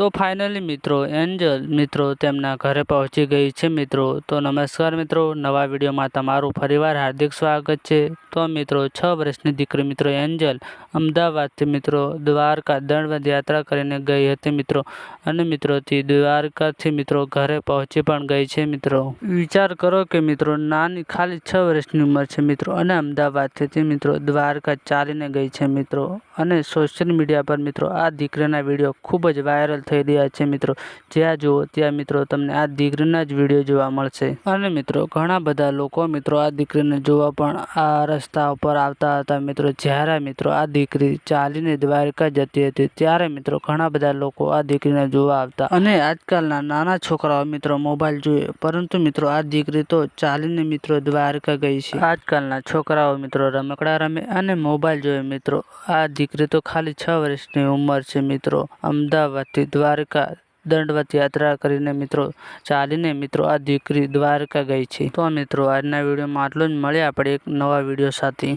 તો ફાઇનલી મિત્રો, એન્જલ મિત્રો તેમના ઘરે પહોંચી ગઈ છે મિત્રો. તો નમસ્કાર મિત્રો, નવા વિડીયોમાં તમારું ફરીવાર હાર્દિક સ્વાગત છે. તો મિત્રો, છ વર્ષની દીકરી મિત્રો એન્જલ અમદાવાદથી મિત્રો દ્વારકા દંડવત યાત્રા કરીને ગઈ હતી મિત્રો. અને મિત્રોથી દ્વારકાથી મિત્રો ઘરે પહોંચી પણ ગઈ છે મિત્રો. વિચાર કરો કે મિત્રો, નાની ખાલી છ વર્ષની ઉંમર છે મિત્રો. અને અમદાવાદથી મિત્રો દ્વારકા ચાલીને ગઈ છે મિત્રો. અને સોશિયલ મીડિયા પર મિત્રો આ દીકરીના વીડિયો ખૂબ જ વાયરલ થઈ રહ્યા છે મિત્રો. જ્યાં જુઓ ત્યાં મિત્રો તમને આ દીકરીના જ વીડિયો જોવા મળશે. અને મિત્રો, ઘણા બધા લોકો મિત્રો આ દીકરીને જોવા પણ આ રસ્તા ઉપર આવતા હતા. મિત્રો, જ્યારે મિત્રો આ દીકરી ચાલીને દ્વારકા જતી હતી, ત્યારે મિત્રો ઘણા બધા લોકો આ દીકરીને જોવા આવતા. અને આજકાલના નાના છોકરાઓ મિત્રો મોબાઈલ જોઈએ પરંતુ મિત્રો આ દીકરી તો ચાલીને મિત્રો દ્વારકા ગઈ છે. આજકાલના છોકરાઓ મિત્રો રમકડા રમે અને મોબાઈલ જોઈએ મિત્રો. આ દીકરી તો ખાલી છ વર્ષની ઉંમર છે મિત્રો. અમદાવાદથી દ્વારકા દંડવત યાત્રા કરીને મિત્રો ચાલીને મિત્રો આ દીકરી દ્વારકા ગઈ છે. તો મિત્રો આજના વિડીયોમાં આટલું જ. મળે આપણે એક નવા વીડિયો સાથે.